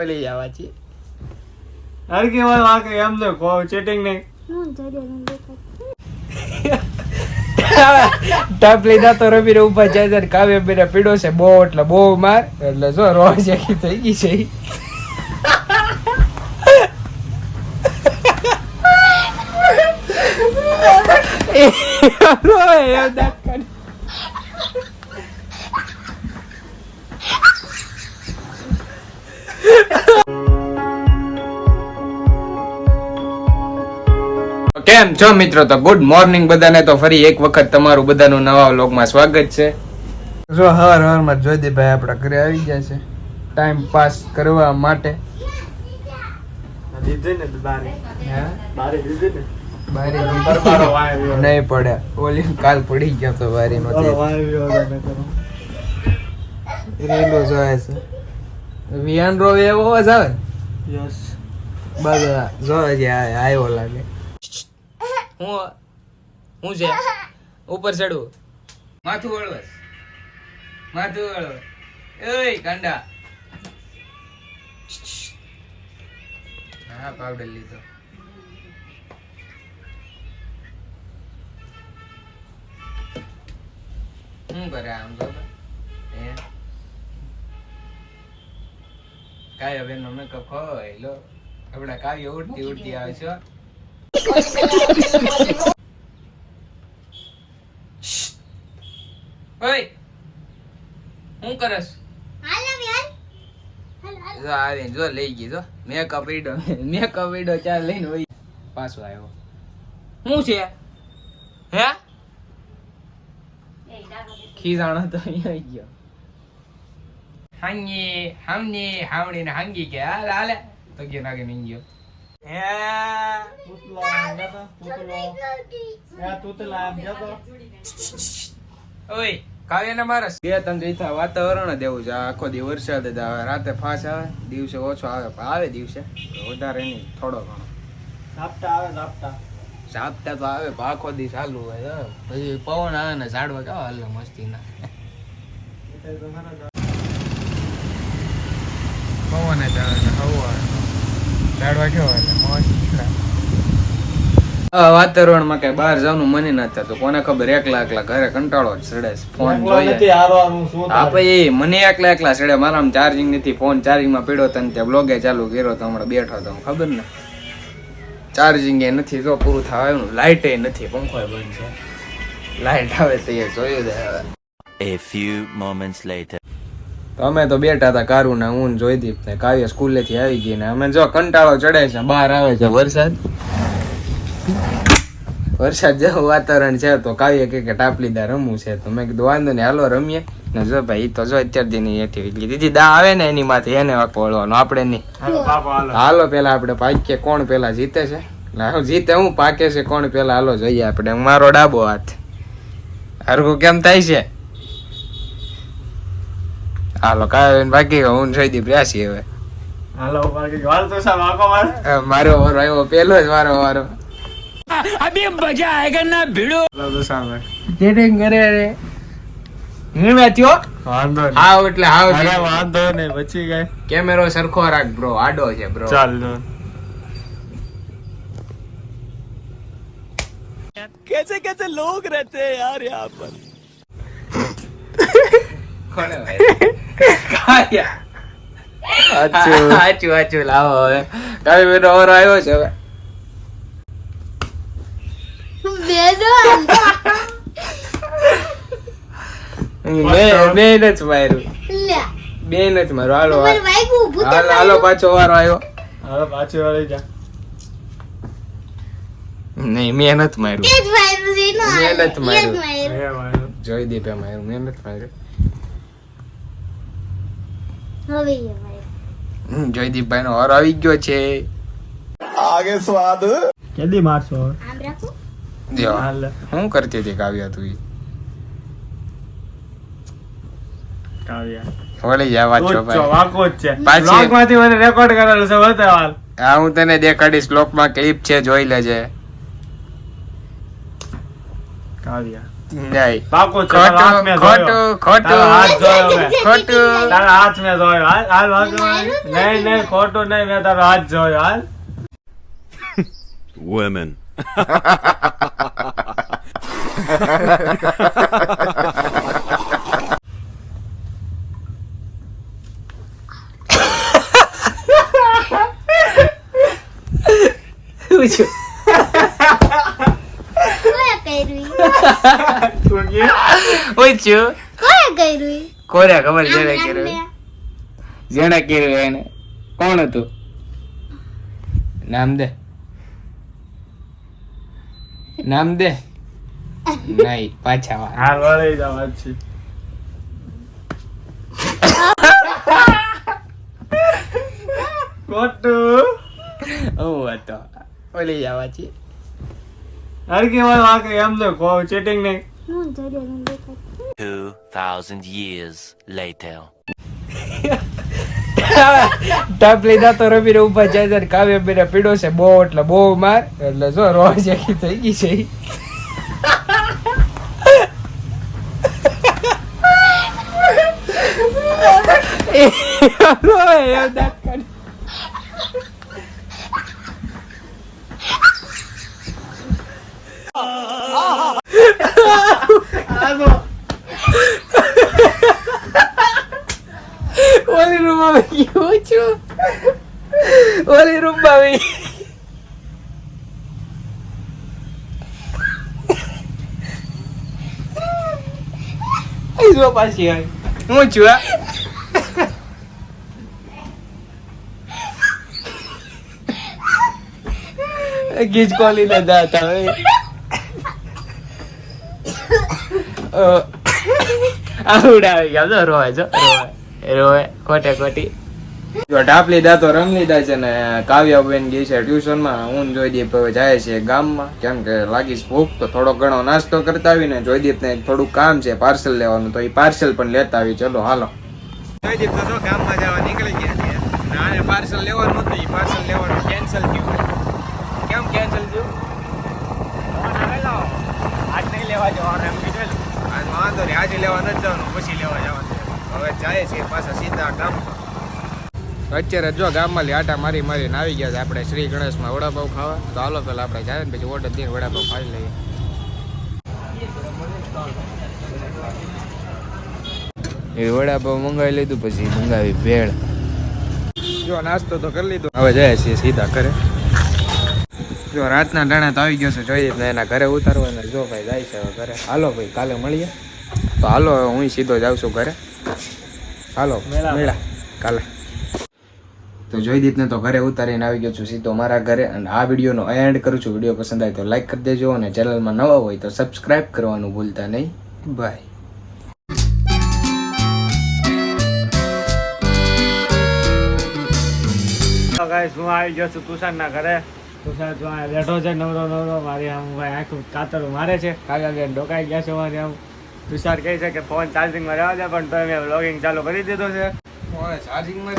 ઓલી આવાજી અરે કે વાત આ કે એમ ને કો ચેટિંગ ને ટપ લીધા તો રવિ ને ઊભા જાય જાય કાવ્ય બેને પીડો છે બહુ એટલે બહુ માર એટલે જો રોજ આખી થઈ ગઈ છે. એ રોય એમ કેમ છો મિત્રો? તો ગુડ મોર્નિંગ બધાને. તો ફરી એક વખત તમારું બધાનું નવા વ્લોગમાં સ્વાગત છે. જો હવાર હવારમાં જોઈદીભાઈ આપણા ઘરે આવી ગયા છે. ટાઈમ પાસ કરવા માટે. નહીં પડ્યા ઓલી કાલ પડી ગયો તો બારી નો રેલો જોય છે. વિયાન રો એવો અવાજ આવે? યસ બસ જો આ- આવ્યો લાગે. હું હું છે? ઉપર ચડવું માથું વળવસ માથું વળવસ એય કાંડા હા પાવડર લીધો. શું કરે આમ જો તો? હે કાય બેન નો મેકઅપ હોય લો. આપણા કાવ્ય ઉડતી ઉડતી આવે છે ઓય હું કરસ? જો આવે જો લઈ ગઈ જો. મેકઅપ ઈડો મેકઅપ ઈડો ચાલ લઈને હોય પાછો આવ્યો શું છે? હે? ખીજાણો તો અહીંયા આવી ગયો. હાંગી હામની હાવણી ને હાંગી કે હાલે હાલે તો ગયો નાગે મીન ગયો હે પૂતલા આમ જતો પૂતલો હે તૂતલા આમ જતો ઓય કાવ્ય ને મારસ બે ત્રણ રીતા વાતાવરણ જ એવું છે આખો દી વરસાદ જ આવે રાતે ફાસ આવે દિવસે ઓછો આવે પણ આવે દિવસે વધારે નહીં થોડો ઘણો ઝાપટા આવે ઝાપટા ઝાપટા તો આવે આખો દી ચાલુ હોય હો. પછી પવન આવે ને ઝાડવા કેવા હાલે મસ્તી ના પવન જ આવે ને હવા કેવા એટલે મસ્ત વાતાવરણમાં કઈ બહાર જવાનું મને ના થતું કોને ખબર એકલા એકલા ઘરે કંટાળો જ ચડે ફોન જોઈએ. મને એકલા એકલા ચડે મારામાં ચાર્જિંગ નથી ફોન ચાર્જિંગમાં પડ્યો તને ત્યાં બ્લોગે ચાલુ કર્યો તો હમણાં બેઠો તો ખબર ને? ચાર્જિંગ એ નથી તો પૂરું થવા આવ્યું લાઇટ એ નથી પંખો બંધ છે. લાઇટ આવે તો એ જોયું દે હવે A few moments later. તો અમે તો બેઠા હતા કારું ને હું ને જોઈદીપ ને કાવ્ય સ્કૂલેથી આવી ગઈ ને અમે જો કંટાળો ચડે છે બહાર આવે છે વરસાદ. વરસાદ જેવું વાતાવરણ છે તો કાવ્ય કે કે ટાપલીદા રમવું છે. તો મેં કીધું વાંધો નહીં હાલો રમીએ. ને જો ભાઈ તો જો અત્યાર દી ની એઠી એટલી દીદી દા આવે ને એની માથે એને વળવાનો આપણે નહીં. હાલો પેલા આપણે પાકીએ કોણ પેલા જીતે છે? હાલો જીતે હું પાકે છે કોણ પેલા? હાલો જોઈએ આપણે. મારો ડાબો હાથ. હરખું કેમ થાય છે? હાલો કાવ્ય ને બાકી હું જોઈદીપ રહ્યા હવે. હાલો બાકી હાલ તો સાહેબ આખો મારે. મારો વારો આવ્યો પેલો જ મારો વારો. હાલો તો સાહેબ ચેટિંગ કરે રે. હીમે થયો? વાંધો નહીં. હાવ એટલે હાવ અરે વાંધો નહીં બચી ગઈ કેમેરો સરખો રાખ બ્રો આડો છે બ્રો ચાલ લો. કોને ભાઈ કાયા સાચું. સાચું. સાચું લાવો હવે. કાવ્ય બેનો વારો આવ્યો છે હવે. બેન જ માર્યું. બેન જ મારું હાલો હાલો. હાલો પાછો વારો આવ્યો. હવે પાછો વળી જા. નહીં મેં માર્યું. મેં માર્યું. જોઈ દીપે માર્યું. મેં નથી માર્યું. હમ, જોયદીપભાઈ નો હર આવી ગયો છે. કેદી મારશો હવે? જો હાલ. કરતી હતી કાવ્યા તું? કાવ્યા. વળી જા વાંચો તો જ છો, ભાઈ વાંકો જ છે. પાછી- બ્લોગમાંથી મને રેકોર્ડ કરેલું છે બતાવ હાલ હું તને દેખાડીશ લોકમાં ક્લિપ છે જોઈ લેજે. કાવ્યા. નહીં પાકો છે હાથ મેં જોયો. ખોટું તારો હાથ જોયો મેં. ખોટું તારા હાથ મેં જોયો હાલ હાલ ભાગમાં. નહીં નહીં ખોટું નહીં મેં તારો હાથ જોયો હાલ Women. Would કોણે કર્યું તું કે? પૂછ્યું કોણે કર્યું કોને ખબર આમ કર્યું. જેને કર્યું એને કોણ હતું નામ દે નામ દે નહીં પાછા વાર હાલ વળી જાવ પછી ખોટું હું હતો ઓલી જવા છે હરકી આ વાગે એમ તો કહો ચેટિંગ નહીં હું જોડે મને દેખાય. 2,000 years later. ટપ લીધા તો ને ઊભા જાય છે કાવ્ય બેને પીડો છે બહુ એટલે બહુ માર એટલે જો રોજ આખી થઈ ગઈ છે. એ રોવે એમ દાંત કાઢે. ઓલી રૂમમાં આવી ગયું છું ઓલી રૂમમાં આવી આઈ જો પાછી હું છું ગીજ કોલી ને દાંત આવે અ, આવડા આવી ગયા જો રોવે જો રોવે રોવે ખોટે ખોટી. જો ઢાપ લીધા તો રમ લીધા છે ને કાવ્યાબેન ગઈ છે ટ્યુશનમાં. હું જોયદીપ હવે જાય છે ગામમાં. કેમ કે લાગીશ ભૂખ તો થોડો ઘણો નાસ્તો કરતા આવીને જોઈદીપ ને થોડું કામ છે પાર્સલ લેવાનું. તો એ પાર્સલ પણ લેતા આવી. ચલો હાલો. જોયદીપ તો ગામમાં જવા નીકળી ગયા છે. આને પાર્સલ લેવાનું હતું. એ પાર્સલ લેવાનું કેન્સલ થયું કેમ કેન્સલ થયું? આજ નહીં લેવા જવાનું એમ કીધેલું આજ વાંધો નહીં. આજે લેવા નથી જવાનું પછી લેવા જવાનું. હવે જાય છે પાછા સીધા ગામમાં. અત્યારે જો ગામમાં લી આટા મારી મારીને આવી ગયા છે. આપણે શ્રી ગણેશમાં વડાપાવ ખાવા. તો હાલો પેલા આપણે જાય ને પછી ઓર્ડર દઈને વડાપાવ ખાઈ લઈએ. એ વડાપાવ મંગાવી લીધું પછી મંગાવી ભેળ. જો નાસ્તો તો કરી લીધો. હવે જાય છે સીધા ઘરે. જો રાતના ટાણે તો આવી ગયો છે જોઈએ ને એના ઘરે ઉતારવા ને જો ભાઈ જાય છે હવે ઘરે. હાલો ભાઈ કાલે મળીએ. તો હાલો હવે હું સીધો જાઉં છું ઘરે. હાલો મેળા. મેળા કાલે. તો જોઈ દીધને તો ઘરે ઉતારીને આવી ગયો છું સીધો મારા ઘરે અને આ વિડીયોનો એન્ડ કરું છું. વીડિયો પસંદ આવે તો લાઈક કરી દેજો અને ચેનલમાં નવા હોય તો સબસ્ક્રાઈબ કરવાનું ભૂલતા નહીં. બાય ગાઈસ હું આવી ગયો છું તુષારના ઘરે. તુષાર જો આ બેઠો છે નવરો નવરો. મારી આમ ભાઈ આખું કાતર મારે છે. કાકા બેન ડોકાઈ ગયા છે મારી આમ. તુષાર કહે છે કે ફોન ચાર્જિંગમાં રહેવા દે પણ તો મેં વ્લોગિંગ ચાલુ કરી દીધો છે. ચાર્જિંગમાં